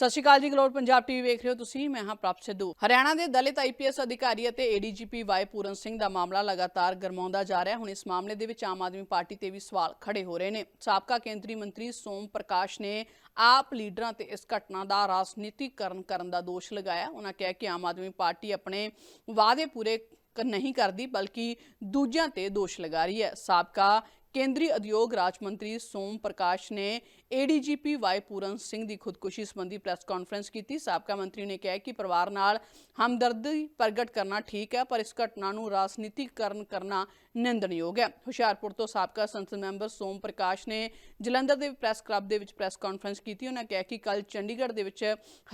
ਸਤਿ ਸ਼੍ਰੀ ਅਕਾਲ ਜੀ global Punjab TV ਵੇਖ ਰਹੇ ਹੋ ਤੁਸੀਂ, ਮੈਂ ਹਾਂ ਪ੍ਰਭ ਸਿੱਧੂ। ਹਰਿਆਣਾ ਦੇ ਦਲਿਤ ਆਈਪੀਐਸ ਅਧਿਕਾਰੀ ਅਤੇ ਏਡੀਜੀਪੀ ਵਾਈ ਪੂਰਨ ਸਿੰਘ ਦਾ ਮਾਮਲਾ ਲਗਾਤਾਰ ਗਰਮਾਉਂਦਾ ਜਾ ਰਿਹਾ। ਹੁਣ ਇਸ ਮਾਮਲੇ ਦੇ ਵਿੱਚ ਆਮ ਆਦਮੀ ਪਾਰਟੀ ਤੇ ਵੀ ਸਵਾਲ ਖੜੇ ਹੋ ਰਹੇ ਨੇ। ਸਾਬਕਾ ਕੇਂਦਰੀ ਮੰਤਰੀ ਸੋਮ ਪ੍ਰਕਾਸ਼ ਨੇ ਆਪ ਲੀਡਰਾਂ ਤੇ ਇਸ ਘਟਨਾ ਦਾ ਰਾਜਨੀਤੀਕਰਨ ਕਰਨ ਦਾ ਦੋਸ਼ ਲਗਾਇਆ। ਉਹਨਾਂ ਕਿਹਾ ਕਿ ਆਮ ਆਦਮੀ ਪਾਰਟੀ ਆਪਣੇ ਵਾਅਦੇ ਪੂਰੇ ਨਹੀਂ ਕਰਦੀ, ਬਲਕਿ ਦੂਜਿਆਂ ਤੇ ਦੋਸ਼ ਲਗਾ ਰਹੀ ਹੈ। ਸਾਬਕਾ ਕੇਂਦਰੀ ਉਦਯੋਗ ਰਾਜ ਮੰਤਰੀ ਸੋਮ ਪ੍ਰਕਾਸ਼ ਨੇ ਏਡੀਜੀਪੀ ਵਾਈ ਪੂਰਨ ਸਿੰਘ ਦੀ ਖੁਦਕੁਸ਼ੀ ਸੰਬੰਧੀ ਪ੍ਰੈਸ ਕਾਨਫਰੰਸ ਕੀਤੀ। ਸਾਬਕਾ ਮੰਤਰੀ ਨੇ ਕਿਹਾ ਕਿ ਪਰਿਵਾਰ ਨਾਲ ਹਮਦਰਦੀ ਪ੍ਰਗਟ ਕਰਨਾ ਠੀਕ ਹੈ, ਪਰ ਇਸ ਘਟਨਾ ਨੂੰ ਰਾਜਨੀਤੀਕਰਨ ਕਰਨਾ ਨਿੰਦਣਯੋਗ ਹੈ। ਹੁਸ਼ਿਆਰਪੁਰ ਤੋਂ ਸਾਬਕਾ ਸੰਸਦ ਮੈਂਬਰ ਸੋਮ ਪ੍ਰਕਾਸ਼ ਨੇ ਜਲੰਧਰ ਦੇ ਪ੍ਰੈਸ ਕਲੱਬ ਦੇ ਵਿੱਚ ਪ੍ਰੈਸ ਕਾਨਫਰੰਸ ਕੀਤੀ। ਉਹਨਾਂ ਕਿਹਾ ਕਿ ਕੱਲ ਚੰਡੀਗੜ੍ਹ ਦੇ ਵਿੱਚ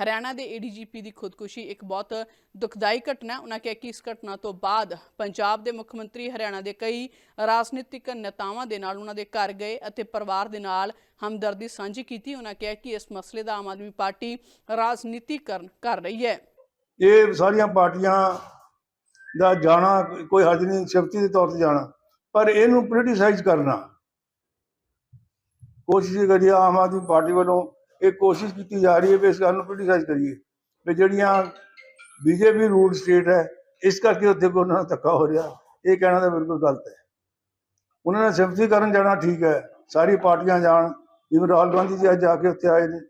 ਹਰਿਆਣਾ ਦੇ ਏਡੀਜੀਪੀ ਦੀ ਖੁਦਕੁਸ਼ੀ ਇੱਕ ਬਹੁਤ ਦੁਖਦਾਈ ਘਟਨਾ ਉਹਨਾਂ ਕਿਹਾ ਕਿ ਇਸ ਘਟਨਾ ਤੋਂ ਬਾਅਦ ਪੰਜਾਬ ਦੇ ਮੁੱਖ ਮੰਤਰੀ ਹਰਿਆਣਾ ਦੇ ਕਈ ਰਾਜਨੀਤਿਕ ਨੇਤਾਵਾਂ ਦੇ ਨਾਲ ਉਹਨਾਂ ਦੇ ਘਰ ਗਏ ਅਤੇ ਪਰਿਵਾਰ ਦੇ ਨਾਲ ਹਮਦਰਦੀ ਸਾਂਝੀ ਕੀਤੀ। ਉਹਨਾਂ ਕਿਹਾ ਕਿ ਇਸ ਮਸਲੇ ਦਾ ਆਮ ਆਦਮੀ ਪਾਰਟੀ ਰਾਜਨੀਤੀਕਰਨ ਕਰ ਰਹੀ ਹੈ। ਇਹ ਸਾਰੀਆਂ ਪਾਰਟੀਆਂ ਦਾ ਜਾਣਾ, ਕੋਈ ਹੱਜ ਨਹੀਂ ਸ਼ਕਤੀ ਦੇ ਤੌਰ ਤੇ ਜਾਣਾ। ਪਰ ਇਹਨੂੰ ਪੋਲੀਟੀਸਾਈਜ਼ ਕਰਨਾ। ਕੋਸ਼ਿਸ਼ ਕਰੀਏ ਆਮ ਆਦਮੀ ਪਾਰਟੀ ਵੱਲੋਂ ਇਹ ਕੋਸ਼ਿਸ਼ ਕੀਤੀ ਜਾ ਰਹੀ ਹੈ ਵੀ ਇਸ ਗੱਲ ਨੂੰ ਪੋਲੀਟੀਸਾਈਜ਼ ਕਰੀਏ। ਵੀ ਜਿਹੜੀਆਂ ਬੀਜੇਪੀ ਰੂਲ ਸਟੇਟ ਹੈ, ਇਸ ਕਰਕੇ ਉੱਥੇ ਕੋਈ ਉਹਨਾਂ ਨੂੰ ਧੱਕਾ ਹੋ ਰਿਹਾ। ਇਹ ਕਹਿਣਾ ਤਾਂ ਬਿਲਕੁਲ ਗਲਤ ਹੈ। ਉਹਨਾਂ ਨੇ ਸਿੰਪਥੀ ਕਰਨ ਜਾਣਾ ਠੀਕ ਹੈ। ਸਾਰੀ ਪਾਰਟੀਆਂ ਜਾਣ। ਜਿਵੇਂ ਰਾਹੁਲ ਗਾਂਧੀ ਜੀ ਅੱਜ ਜਾ ਕੇ ਉੱਥੇ ਆਏ ਨੇ।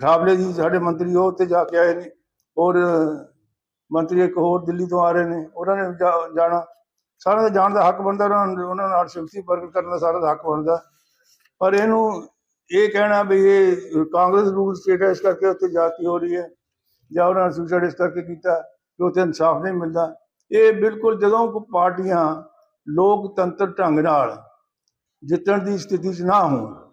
ਠਾਬਲੇ ਜੀ, ਸਾਡੇ ਮੰਤਰੀ ਉਹ ਉੱਥੇ ਜਾ ਕੇ ਆਏ ਨੇ। ਔਰ ਮੰਤਰੀ ਇੱਕ ਹੋਰ ਦਿੱਲੀ ਤੋਂ ਆ ਰਹੇ ਨੇ, ਉਹਨਾਂ ਨੇ ਜਾ- ਜਾਣਾ। ਸਾਰਿਆਂ ਦਾ ਜਾਣ ਦਾ ਹੱਕ ਬਣਦਾ, ਉਹਨਾਂ ਨੂੰ, ਉਹਨਾਂ ਨਾਲ ਸਿੰਪਥੀ ਪ੍ਰਗਟ ਕਰਨ ਦਾ ਸਾਰਾ ਦਾ ਹੱਕ ਬਣਦਾ। ਪਰ ਇਹਨੂੰ ਇਹ ਕਹਿਣਾ ਵੀ ਇਹ ਕਾਂਗਰਸ ਰੂਲ ਸਟੇਟ ਹੈ ਇਸ ਕਰਕੇ ਉੱਥੇ ਜਾਤੀ ਹੋ ਰਹੀ ਹੈ, ਜਾਂ ਉਹਨਾਂ ਨੇ ਸੁਸਾਈਡ ਇਸ ਕਰਕੇ ਕੀਤਾ ਕਿ ਉੱਥੇ ਇਨਸਾਫ ਨਹੀਂ ਮਿਲਦਾ। ਇਹ ਬਿਲਕੁਲ ਜਦੋਂ ਕੋਈ ਪਾਰਟੀਆਂ ਲੋਕਤੰਤਰ ਢੰਗ ਨਾਲ ਜਿੱਤਣ ਦੀ ਸਥਿਤੀ 'ਚ ਨਾ ਹੋਣ,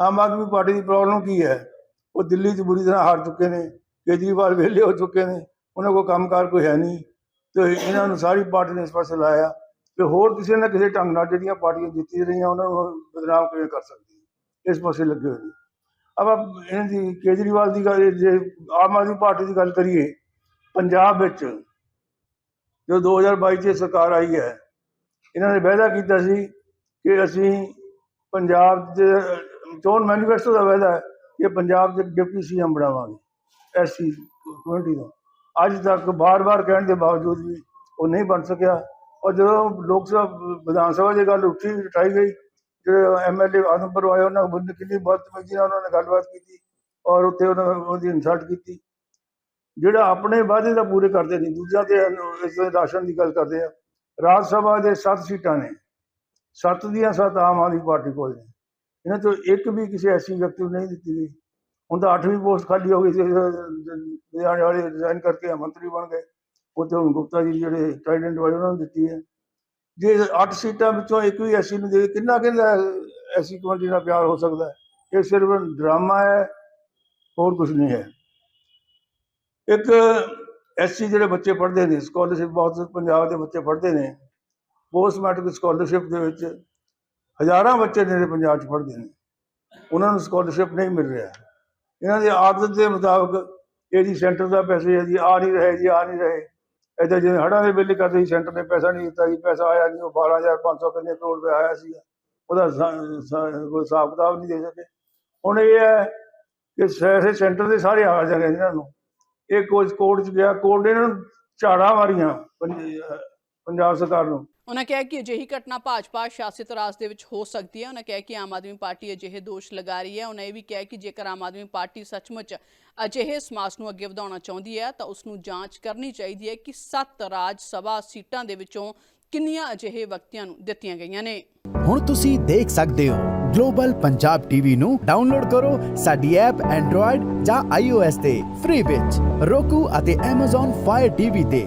ਆਮ ਆਦਮੀ ਪਾਰਟੀ ਦੀ ਪ੍ਰੋਬਲਮ ਕੀ ਹੈ? ਉਹ ਦਿੱਲੀ 'ਚ ਬੁਰੀ ਤਰ੍ਹਾਂ ਹਾਰ ਚੁੱਕੇ ਨੇ, ਕੇਜਰੀਵਾਲ ਵਿਹਲੇ ਹੋ ਚੁੱਕੇ ਨੇ ਉਹਨਾਂ ਕੋਲ ਕੰਮਕਾਰ ਕੋਈ ਹੈ ਨਹੀਂ ਤੇ ਇਹਨਾਂ ਨੂੰ ਸਾਰੀ ਪਾਰਟੀ ਨੇ ਇਸ ਪਾਸੇ ਲਾਇਆ ਤੇ ਹੋਰ ਕਿਸੇ ਨਾ ਕਿਸੇ ਢੰਗ ਨਾਲ ਜਿਹੜੀਆਂ ਪਾਰਟੀਆਂ ਜਿੱਤੀ ਰਹੀਆਂ, ਉਹਨਾਂ ਨੂੰ ਬਦਨਾਮ ਕਿਵੇਂ ਕਰ ਸਕਦੀ ਇਸ ਪਾਸੇ ਲੱਗੇ ਹੋਏ ਨੇ। ਅਬ ਇਹਨਾਂ ਦੀ ਕੇਜਰੀਵਾਲ ਦੀ ਗੱਲ, ਜੇ ਆਮ ਆਦਮੀ ਪਾਰਟੀ ਦੀ ਗੱਲ ਕਰੀਏ, ਪੰਜਾਬ ਵਿੱਚ ਜੋ 2022 ਚ ਸਰਕਾਰ ਆਈ ਹੈ, ਇਹਨਾਂ ਨੇ ਵਾਅਦਾ ਕੀਤਾ ਸੀ ਕਿ ਅਸੀਂ ਪੰਜਾਬ ਦੇ, ਚੋਣ ਮੈਨੀਫੈਸਟੋ ਦਾ ਵਾਅਦਾ ਹੈ ਕਿ ਪੰਜਾਬ ਦੇ ਡਿਪਟੀ ਸੀਐਮ ਬਣਾਵਾਂਗੇ ਐਸਸੀ ਕਮਿਊਨਿਟੀ ਦਾ। ਅੱਜ ਤੱਕ ਬਾਰ-ਬਾਰ ਕਹਿਣ ਦੇ ਬਾਵਜੂਦ ਵੀ ਉਹ ਨਹੀਂ ਬਣ ਸਕਿਆ। ਔਰ ਜਦੋਂ ਲੋਕ ਸਭਾ, ਵਿਧਾਨ ਸਭਾ ਦੀ ਗੱਲ ਉੱਠੀ, ਉਠਾਈ ਗਈ, ਜਿਹੜੇ ਐਮਐਲਏ ਆਦਮਪੁਰ ਆਏ, ਉਹਨਾਂ ਨੂੰ ਕਿੰਨੀ ਬਦਤਮੀਜ਼ੀ ਨਾਲ ਉਹਨਾਂ ਨੇ ਗੱਲਬਾਤ ਕੀਤੀ ਔਰ ਉੱਥੇ ਉਹਨਾਂ ਨੇ ਉਹਦੀ ਇਨਸਲਟ ਕੀਤੀ। ਜਿਹੜਾ ਆਪਣੇ ਵਾਅਦੇ ਦਾ ਪੂਰੇ ਕਰਦੇ ਨਹੀਂ ਦੂਜਾ ਤੇ ਇਸ ਰਾਸ਼ਨ ਦੀ ਗੱਲ ਕਰਦੇ ਆ। ਰਾਜ ਸਭਾ ਦੇ 7 ਸੀਟਾਂ ਨੇ, ਸੱਤ ਦੀਆਂ ਸੱਤ ਆਮ ਆਦਮੀ ਪਾਰਟੀ ਕੋਲ ਨੇ। ਇਹਨਾਂ ਤੋਂ ਇੱਕ ਵੀ ਕਿਸੇ ਐਸੀ ਵਿਅਕਤੀ ਨੂੰ ਨਹੀਂ ਦਿੱਤੀ ਗਈ। ਹੁਣ ਤਾਂ 8ਵੀਂ ਪੋਸਟ ਖਾਲੀ ਹੋ ਗਈ ਸੀ ਲੁਧਿਆਣੇ ਵਾਲੇ ਰਿਜ਼ਾਈਨ ਕਰਕੇ ਮੰਤਰੀ ਬਣ ਗਏ। ਉੱਥੇ ਹੁਣ ਗੁਪਤਾ ਜੀ ਜਿਹੜੇ ਟ੍ਰਾਈਡੈਂਟ ਵਾਲੇ, ਉਹਨਾਂ ਨੂੰ ਦਿੱਤੀ ਹੈ। ਜੇ 8 ਸੀਟਾਂ ਵਿੱਚੋਂ ਇੱਕ ਵੀ ਐਸੀ ਨੂੰ ਦੇ ਕਿੰਨਾ ਕਿੰਨਾ ਐਸੀ ਕਮੇਟੀ ਦਾ ਪਿਆਰ ਹੋ ਸਕਦਾ ਹੈ? ਇਹ ਸਿਰਫ ਡਰਾਮਾ ਹੈ, ਹੋਰ ਕੁਝ ਨਹੀਂ ਹੈ। ਇੱਕ ਐਸਸੀ ਜਿਹੜੇ ਬੱਚੇ ਪੜ੍ਹਦੇ ਨੇ ਸਕਾਲਰਸ਼ਿਪ ਬਹੁਤ ਪੰਜਾਬ ਦੇ ਬੱਚੇ ਪੜ੍ਹਦੇ ਨੇ ਪੋਸਟ ਮੈਟ੍ਰਿਕ ਸਕਾਲਰਸ਼ਿਪ ਦੇ ਵਿੱਚ ਹਜ਼ਾਰਾਂ ਬੱਚੇ ਜਿਹੜੇ ਪੰਜਾਬ 'ਚ ਪੜ੍ਹਦੇ ਨੇ, ਉਹਨਾਂ ਨੂੰ ਸਕਾਲਰਸ਼ਿਪ ਨਹੀਂ ਮਿਲ ਰਿਹਾ। ਇਹਨਾਂ ਦੀ ਆਦਤ ਦੇ ਮੁਤਾਬਕ ਇਹ ਜੀ ਸੈਂਟਰ ਦਾ ਪੈਸੇ ਹੈ ਜੀ, ਆ ਨਹੀਂ ਰਹੇ ਜੀ, ਆ ਨਹੀਂ ਰਹੇ। ਇੱਦਾਂ ਜਿਵੇਂ ਹੜ੍ਹਾਂ ਦੇ ਬਿੱਲ ਕਰਦੇ ਸੀ ਸੈਂਟਰ ਨੇ ਪੈਸਾ ਨਹੀਂ ਦਿੱਤਾ ਜੀ, ਪੈਸਾ ਆਇਆ ਨਹੀਂ, ਉਹ 12500 ਕਿੰਨੇ ਕਰੋੜ ਰੁਪਏ ਆਇਆ ਸੀ ਉਹਦਾ ਕੋਈ ਹਿਸਾਬ ਕਿਤਾਬ ਨਹੀਂ ਦੇ ਸਕੇ। ਹੁਣ ਇਹ ਹੈ ਕਿ ਸਾਰੇ ਸੈਂਟਰ ਦੇ ਸਾਰੇ ਆ ਜਾਣੇ ਇਹਨਾਂ ਨੂੰ, ਇਹ ਕੋਚ ਕੋਰਟ ਚ ਗਿਆ, ਕੋਰਟ ਨੇ ਇਹਨਾਂ ਨੂੰ ਝਾੜਾਂ ਮਾਰੀਆਂ ਪੰਜਾਬ ਸਰਕਾਰ ਨੂੰ। ਉਹਨਾਂ ਕਿਹਾ ਕਿ ਅਜਿਹੀ ਘਟਨਾ ਭਾਜਪਾ ਸ਼ਾਸਿਤ ਰਾਜ ਦੇ ਵਿੱਚ ਹੋ ਸਕਦੀ ਹੈ। ਉਹਨਾਂ ਕਿਹਾ ਕਿ ਆਮ ਆਦਮੀ ਪਾਰਟੀ ਅਜਿਹੇ ਦੋਸ਼ ਲਗਾ ਰਹੀ ਹੈ। ਉਹਨਾਂ ਇਹ ਵੀ ਕਿਹਾ ਕਿ ਜੇਕਰ ਆਮ ਆਦਮੀ ਪਾਰਟੀ ਸੱਚਮੁੱਚ ਅਜਿਹੇ ਸਮਾਜ ਨੂੰ ਅੱਗੇ ਵਧਾਉਣਾ ਚਾਹੁੰਦੀ ਹੈ, ਤਾਂ ਉਸ ਨੂੰ ਜਾਂਚ ਕਰਨੀ ਚਾਹੀਦੀ ਹੈ ਕਿ ਸੱਤ ਰਾਜ ਸਭਾ ਸੀਟਾਂ ਦੇ ਵਿੱਚੋਂ ਕਿੰਨੀਆਂ ਅਜਿਹੇ ਵਿਅਕਤੀਆਂ ਨੂੰ ਦਿੱਤੀਆਂ ਗਈਆਂ ਨੇ। ਹੁਣ ਤੁਸੀਂ ਦੇਖ ਸਕਦੇ ਹੋ, ਗਲੋਬਲ ਪੰਜਾਬ ਟੀਵੀ ਨੂੰ ਡਾਊਨਲੋਡ ਕਰੋ ਸਾਡੀ ਐਪ ਐਂਡਰੋਇਡ ਜਾਂ iOS ਤੇ, ਫ੍ਰੀ ਵਿੱਚ roku ਅਤੇ Amazon Fire TV ਤੇ।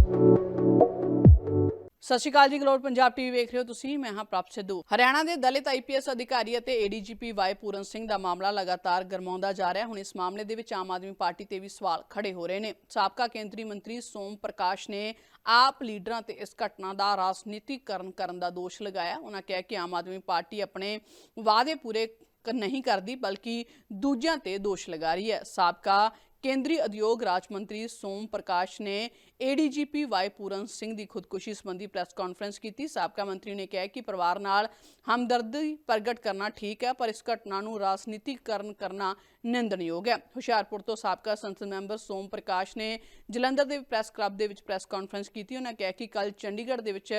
ਸਤਿ ਸ਼੍ਰੀ ਅਕਾਲ ਜੀ ਗਲੋਬਲ ਪੰਜਾਬ ਟੀਵੀ ਵੇਖ ਰਹੇ ਹੋ ਤੁਸੀਂ, ਮੈਂ ਹਾਂ ਪ੍ਰਭ ਸਿੱਧੂ। ਹਰਿਆਣਾ ਦੇ ਦਲਿਤ ਆਈਪੀਐਸ ਅਧਿਕਾਰੀ ਅਤੇ ਏਡੀਜੀਪੀ ਵਾਈ ਪੂਰਨ ਸਿੰਘ ਦਾ ਮਾਮਲਾ ਲਗਾਤਾਰ ਗਰਮਾਉਂਦਾ ਜਾ ਰਿਹਾ। ਹੁਣ ਇਸ ਮਾਮਲੇ ਦੇ ਵਿੱਚ ਆਮ ਆਦਮੀ ਪਾਰਟੀ ਤੇ ਵੀ ਸਵਾਲ ਖੜੇ ਹੋ ਰਹੇ ਨੇ। ਸਾਬਕਾ ਕੇਂਦਰੀ ਮੰਤਰੀ ਸੋਮ ਪ੍ਰਕਾਸ਼ ਨੇ ਆਪ ਲੀਡਰਾਂ ਤੇ ਇਸ ਘਟਨਾ ਦਾ ਰਾਜਨੀਤੀਕਰਨ ਕਰਨ ਦਾ ਦੋਸ਼ ਲਗਾਇਆ। ਉਹਨਾਂ ਕਿਹਾ ਕਿ ਆਮ ਆਦਮੀ ਪਾਰਟੀ ਆਪਣੇ ਵਾਅਦੇ ਪੂਰੇ ਨਹੀਂ ਕਰਦੀ, ਬਲਕਿ ਦੂਜਿਆਂ ਤੇ ਦੋਸ਼ ਲਗਾ ਰਹੀ ਹੈ। ਸਾਬਕਾ ਕੇਂਦਰੀ ਉਦਯੋਗ ਰਾਜ ਮੰਤਰੀ ਸੋਮ ਪ੍ਰਕਾਸ਼ ਨੇ ਏਡੀਜੀਪੀ ਵਾਈ ਪੂਰਨ ਸਿੰਘ ਦੀ ਖੁਦਕੁਸ਼ੀ ਸੰਬੰਧੀ ਪ੍ਰੈਸ ਕਾਨਫਰੰਸ ਕੀਤੀ। ਸਾਬਕਾ ਮੰਤਰੀ ਨੇ ਕਿਹਾ ਕਿ ਪਰਿਵਾਰ ਨਾਲ ਹਮਦਰਦੀ ਪ੍ਰਗਟ ਕਰਨਾ ਠੀਕ ਹੈ, ਪਰ ਇਸ ਘਟਨਾ ਨੂੰ ਰਾਜਨੀਤੀਕਰਨ ਕਰਨਾ ਨਿੰਦਣਯੋਗ ਹੈ। ਹੁਸ਼ਿਆਰਪੁਰ ਤੋਂ ਸਾਬਕਾ ਸੰਸਦ ਮੈਂਬਰ ਸੋਮ ਪ੍ਰਕਾਸ਼ ਨੇ ਜਲੰਧਰ ਦੇ ਪ੍ਰੈਸ ਕਲੱਬ ਦੇ ਵਿੱਚ ਪ੍ਰੈਸ ਕਾਨਫਰੰਸ ਕੀਤੀ। ਉਹਨਾਂ ਕਿਹਾ ਕਿ ਕੱਲ ਚੰਡੀਗੜ੍ਹ ਦੇ ਵਿੱਚ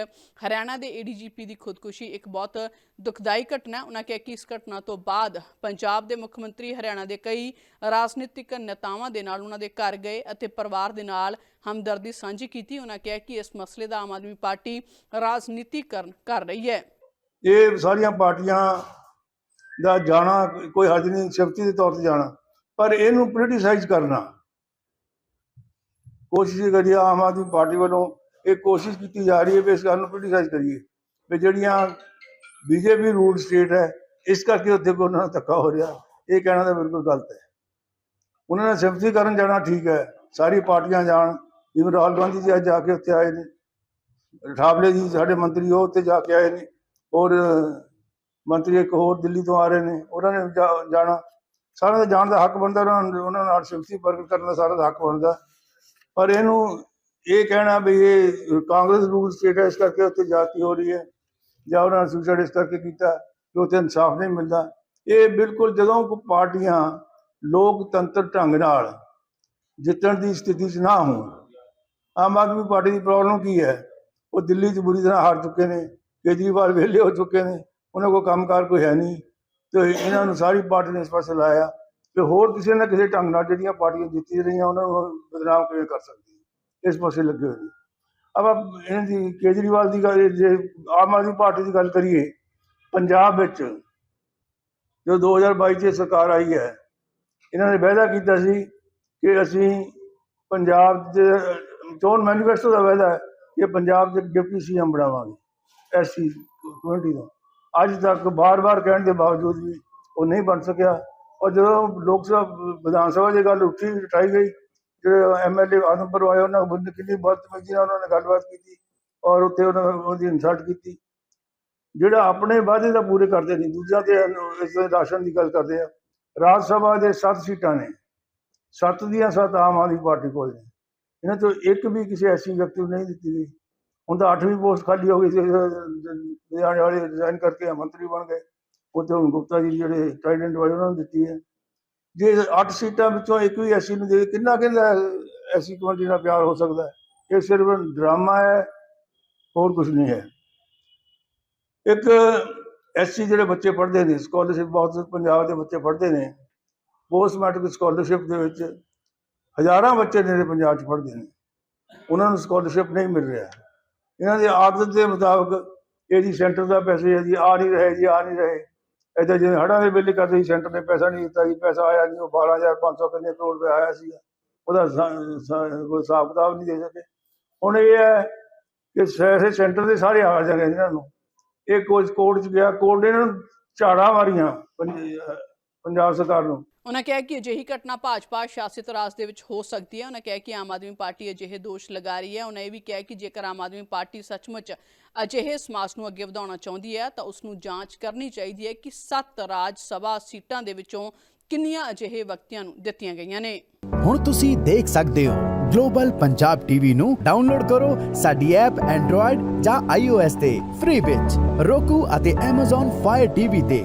ਹਰਿਆਣਾ ਦੇ ਏਡੀਜੀਪੀ ਦੀ ਖੁਦਕੁਸ਼ੀ ਇੱਕ ਬਹੁਤ ਦੁਖਦਾਈ ਘਟਨਾ ਹੈ। ਉਹਨਾਂ ਕਿਹਾ ਕਿ ਇਸ ਘਟਨਾ ਤੋਂ ਬਾਅਦ ਪੰਜਾਬ ਦੇ ਮੁੱਖ ਮੰਤਰੀ, ਹਰਿਆਣਾ ਦੇ ਕਈ ਰਾਜਨੀਤਿਕ ਨੇਤਾਵਾਂ ਦੇ ਨਾਲ ਉਹਨਾਂ ਦੇ ਘਰ ਗਏ ਅਤੇ ਪਰਿਵਾਰ ਦੇ ਨਾਲ ਹਮਦਰਦੀ ਸਾਂਝੀ ਕੀਤੀ, ਉਹਨਾਂ ਕਿਹਾ ਕਿ ਇਸ ਮਸਲੇ ਦਾ ਆਮ ਆਦਮੀ ਪਾਰਟੀ ਰਾਜਨੀਤੀਕਰਨ ਕਰ ਰਹੀ ਹੈ। ਇਹ ਸਾਰੀਆਂ ਪਾਰਟੀਆਂ ਦਾ ਜਾਣਾ ਕੋਈ ਹਰਜ ਨਹੀਂ, ਸ਼ਕਤੀ ਦੇ ਤੌਰ ਤੇ ਜਾਣਾ। ਪਰ ਇਹਨੂੰ ਪੋਲੀਟੀਸਾਈਜ਼ ਕਰਨਾ। ਕੋਸ਼ਿਸ਼ ਕਰੀਏ ਆਮ ਆਦਮੀ ਪਾਰਟੀ ਵੱਲੋਂ ਇਹ ਕੋਸ਼ਿਸ਼ ਕੀਤੀ ਜਾ ਰਹੀ ਹੈ ਵੀ ਇਸ ਗੱਲ ਨੂੰ ਪੋਲੀਟੀਸਾਈਜ਼ ਕਰੀਏ। ਵੀ ਜਿਹੜੀਆਂ ਬੀਜੇਪੀ ਰੂਲ ਸਟੇਟ ਹੈ, ਇਸ ਕਰਕੇ ਉੱਥੇ ਕੋਈ ਉਹਨਾਂ ਨਾਲ ਧੱਕਾ ਹੋ ਰਿਹਾ। ਇਹ ਕਹਿਣਾ ਤਾਂ ਬਿਲਕੁਲ ਗਲਤ ਹੈ। ਉਹਨਾਂ ਨੇ ਸਿਫਤੀ ਕਰਨ ਜਾਣਾ ਠੀਕ ਹੈ, ਸਾਰੀ ਪਾਰਟੀਆਂ ਜਾਣ। ਜਿਵੇਂ ਰਾਹੁਲ ਗਾਂਧੀ ਜੀ ਅੱਜ ਜਾ ਕੇ ਉੱਥੇ ਆਏ ਨੇ ਠਾਬਲੇ ਜੀ ਸਾਡੇ ਮੰਤਰੀ, ਉਹ ਉੱਥੇ ਜਾ ਕੇ ਆਏ ਨੇ ਔਰ ਮੰਤਰੀ ਇੱਕ ਹੋਰ ਦਿੱਲੀ ਤੋਂ ਆ ਰਹੇ ਨੇ, ਉਹਨਾਂ ਨੇ ਜਾ- ਜਾਣਾ, ਸਾਰਿਆਂ ਦਾ ਜਾਣ ਦਾ ਹੱਕ ਬਣਦਾ, ਉਹਨਾਂ ਉਹਨਾਂ ਨਾਲ ਸਿਫਤੀ ਪ੍ਰਗਟ ਕਰਨ ਦਾ ਸਾਰਾ ਦਾ ਹੱਕ ਬਣਦਾ। ਪਰ ਇਹਨੂੰ ਇਹ ਕਹਿਣਾ ਵੀ ਇਹ ਕਾਂਗਰਸ ਰੂਲ ਸਟੇਟ ਹੈ ਇਸ ਕਰਕੇ ਉੱਥੇ ਜਾਤੀ ਹੋ ਰਹੀ ਹੈ, ਜਾਂ ਉਹਨਾਂ ਨੇ ਸੁਸਾਈਡ ਇਸ ਕਰਕੇ ਕੀਤਾ ਕਿ ਉੱਥੇ ਇਨਸਾਫ ਨਹੀਂ ਮਿਲਦਾ। ਇਹ ਬਿਲਕੁਲ ਜਦੋਂ ਕੋਈ ਪਾਰਟੀਆਂ ਲੋਕਤੰਤਰ ਢੰਗ ਨਾਲ ਜਿੱਤਣ ਦੀ ਸਥਿਤੀ 'ਚ ਨਾ ਹੋਣ ਆਮ ਆਦਮੀ ਪਾਰਟੀ ਦੀ ਪ੍ਰੋਬਲਮ ਕੀ ਹੈ? ਉਹ ਦਿੱਲੀ 'ਚ ਬੁਰੀ ਤਰ੍ਹਾਂ ਹਾਰ ਚੁੱਕੇ ਨੇ, ਕੇਜਰੀਵਾਲ ਵਿਹਲੇ ਹੋ ਚੁੱਕੇ ਨੇ, ਉਹਨਾਂ ਕੋਲ ਕੰਮਕਾਰ ਕੋਈ ਹੈ ਨਹੀਂ ਤੇ ਇਹਨਾਂ ਨੂੰ ਸਾਰੀ ਪਾਰਟੀ ਨੇ ਇਸ ਪਾਸੇ ਲਾਇਆ ਤੇ ਹੋਰ ਕਿਸੇ ਨਾ ਕਿਸੇ ਢੰਗ ਨਾਲ ਜਿਹੜੀਆਂ ਪਾਰਟੀਆਂ ਜਿੱਤੀ ਰਹੀਆਂ, ਉਹਨਾਂ ਨੂੰ ਬਦਨਾਮ ਕਿਵੇਂ ਕਰ ਸਕਦੀ ਹੈ? ਇਸ ਪਾਸੇ ਲੱਗੇ ਹੋਏ ਨੇ। ਅਬ ਇਹਨਾਂ ਦੀ ਕੇਜਰੀਵਾਲ ਦੀ ਗੱਲ, ਜੇ ਆਮ ਆਦਮੀ ਪਾਰਟੀ ਦੀ ਗੱਲ ਕਰੀਏ, ਪੰਜਾਬ ਵਿੱਚ ਜੋ 2022 ਚ ਸਰਕਾਰ ਆਈ ਹੈ, ਇਹਨਾਂ ਨੇ ਵਾਅਦਾ ਕੀਤਾ ਸੀ ਕਿ ਅਸੀਂ ਪੰਜਾਬ ਦੇ ਚੋਣ ਮੈਨੀਫੈਸਟੋ ਦਾ ਵਾਅਦਾ ਹੈ ਕਿ ਪੰਜਾਬ ਦੇ ਡਿਪਟੀ ਸੀਐਮ ਬਣਾਵਾਂਗੇ, ਐਸਸੀ ਕਮੇਟੀ ਦਾ। ਅੱਜ ਤੱਕ ਬਾਰ-ਬਾਰ ਕਹਿਣ ਦੇ ਬਾਵਜੂਦ ਵੀ ਉਹ ਨਹੀਂ ਬਣ ਸਕਿਆ। ਔਰ ਜਦੋਂ ਲੋਕ ਸਭਾ, ਵਿਧਾਨ ਸਭਾ ਦੀ ਗੱਲ ਉੱਠੀ, ਉਠਾਈ ਗਈ, ਜਿਹੜੇ ਐਮਐਲਏ ਆਦਮਪੁਰ ਆਏ, ਉਹਨਾਂ ਬੰਦ ਕਿੰਨੀ ਬਦਤਮੀਜ਼ੀ ਨਾਲ ਉਹਨਾਂ ਨੇ ਗੱਲਬਾਤ ਕੀਤੀ ਔਰ ਉੱਥੇ ਉਹਨਾਂ ਨੇ ਉਹਦੀ ਇਨਸਲਟ ਕੀਤੀ। ਜਿਹੜਾ ਆਪਣੇ ਵਾਅਦੇ ਦਾ ਪੂਰੇ ਕਰਦੇ ਨਹੀਂ ਦੂਜਾ ਤੇ ਇਸ ਰਾਸ਼ਨ ਦੀ ਗੱਲ ਕਰਦੇ ਆ, ਰਾਜ ਸਭਾ ਦੇ 7 ਸੀਟਾਂ ਨੇ। ਸੱਤ ਦੀਆਂ ਸੱਤ ਆਮ ਆਦਮੀ ਪਾਰਟੀ ਕੋਲ ਨੇ। ਇਹਨਾਂ ਤੋਂ ਇੱਕ ਵੀ ਕਿਸੇ ਐਸੀ ਵਿਅਕਤੀ ਨੂੰ ਨਹੀਂ ਦਿੱਤੀ ਗਈ। ਹੁਣ ਤਾਂ ਅੱਠਵੀਂ ਪੋਸਟ ਖਾਲੀ ਹੋ ਗਈ ਸੀ ਲੁਧਿਆਣੇ ਵਾਲੇ ਰਿਜ਼ਾਈਨ ਕਰਕੇ ਮੰਤਰੀ ਬਣ ਗਏ। ਉੱਥੇ ਹੁਣ ਗੁਪਤਾ ਜੀ ਜਿਹੜੇ ਟ੍ਰਾਈਡੈਂਟ ਵਾਲੇ, ਉਹਨਾਂ ਨੂੰ ਦਿੱਤੀ ਹੈ। ਜੇ ਅੱਠ ਸੀਟਾਂ ਵਿੱਚੋਂ ਇੱਕ ਵੀ ਐਸੀ ਨੂੰ ਦੇ ਕਿੰਨਾ ਕਹਿੰਦਾ ਐਸੀ ਕਮੇਟੀ ਨਾਲ ਪਿਆਰ ਹੋ ਸਕਦਾ ਹੈ? ਇਹ ਸਿਰਫ ਡਰਾਮਾ ਹੈ, ਹੋਰ ਕੁਝ ਨਹੀਂ ਹੈ। ਇੱਕ ਐਸਸੀ ਜਿਹੜੇ ਬੱਚੇ ਪੜ੍ਹਦੇ ਨੇ ਸਕਾਲਰਸ਼ਿਪ ਬਹੁਤ ਪੰਜਾਬ ਦੇ ਬੱਚੇ ਪੜ੍ਹਦੇ ਨੇ ਪੋਸਟ ਮੈਟ੍ਰਿਕ ਸਕਾਲਰਸ਼ਿਪ ਦੇ ਵਿੱਚ ਹਜ਼ਾਰਾਂ ਬੱਚੇ ਜਿਹੜੇ ਪੰਜਾਬ 'ਚ ਪੜ੍ਹਦੇ ਨੇ, ਉਹਨਾਂ ਨੂੰ ਸਕਾਲਰਸ਼ਿਪ ਨਹੀਂ ਮਿਲ ਰਿਹਾ। ਇਹਨਾਂ ਦੀ ਆਦਤ ਦੇ ਮੁਤਾਬਕ ਇਹ ਜੀ ਸੈਂਟਰ ਦਾ ਪੈਸੇ ਹੈ ਜੀ ਆ ਨਹੀਂ ਰਹੇ ਜੀ ਆ ਨਹੀਂ ਰਹੇ। ਇੱਥੇ ਜਿਵੇਂ ਹੜ੍ਹਾਂ ਦੇ ਬਿੱਲ ਕਰਦੇ ਸੀ ਸੈਂਟਰ ਨੇ ਪੈਸਾ ਨਹੀਂ ਦਿੱਤਾ ਜੀ, ਪੈਸਾ ਆਇਆ ਨਹੀਂ, ਉਹ 12500 ਕਿੰਨੇ ਕਰੋੜ ਰੁਪਏ ਆਇਆ ਸੀ ਉਹਦਾ ਕੋਈ ਹਿਸਾਬ ਕਿਤਾਬ ਨਹੀਂ ਦੇ ਸਕੇ। ਹੁਣ ਇਹ ਹੈ ਕਿ ਸਾਰੇ ਸੈਂਟਰ ਦੇ ਸਾਰੇ ਆ ਜਾਣਗੇ ਇਹਨਾਂ ਨੂੰ ਇਹ ਕੁਝ ਕੋਰਟ 'ਚ ਗਿਆ, ਕੋਰਟ ਨੇ ਇਹਨਾਂ ਨੂੰ ਝਾੜਾ ਮਾਰੀਆਂ ਪੰਜਾਬ ਸਰਕਾਰ ਨੂੰ। ਉਹਨਾਂ ਕਿਹਾ ਕਿ ਅਜਿਹੀ ਘਟਨਾ ਭਾਜਪਾ ਸ਼ਾਸਿਤ ਰਾਜ ਦੇ ਵਿੱਚ ਹੋ ਸਕਦੀ ਹੈ। ਉਹਨਾਂ ਕਿਹਾ ਕਿ ਆਮ ਆਦਮੀ ਪਾਰਟੀ ਅਜਿਹੇ ਦੋਸ਼ ਲਗਾ ਰਹੀ ਹੈ। ਉਹਨਾਂ ਇਹ ਵੀ ਕਿਹਾ ਕਿ ਜੇਕਰ ਆਮ ਆਦਮੀ ਪਾਰਟੀ ਸੱਚਮੁੱਚ ਅਜਿਹੇ ਸਮਾਜ ਨੂੰ ਅੱਗੇ ਵਧਾਉਣਾ ਚਾਹੁੰਦੀ ਹੈ, ਤਾਂ ਉਸ ਨੂੰ ਜਾਂਚ ਕਰਨੀ ਚਾਹੀਦੀ ਹੈ ਕਿ ਸੱਤ ਰਾਜ ਸਭਾ ਸੀਟਾਂ ਦੇ ਵਿੱਚੋਂ ਕਿੰਨੀਆਂ ਅਜਿਹੇ ਵਿਅਕਤੀਆਂ ਨੂੰ ਦਿੱਤੀਆਂ ਗਈਆਂ ਨੇ। ਹੁਣ ਤੁਸੀਂ ਦੇਖ ਸਕਦੇ ਹੋ ਗਲੋਬਲ ਪੰਜਾਬ ਟੀਵੀ ਨੂੰ ਡਾਊਨਲੋਡ ਕਰੋ ਸਾਡੀ ਐਪ ਐਂਡਰੋਇਡ ਜਾਂ iOS ਤੇ ਫ੍ਰੀ ਵਿੱਚ। Roku ਅਤੇ Amazon Fire TV ਤੇ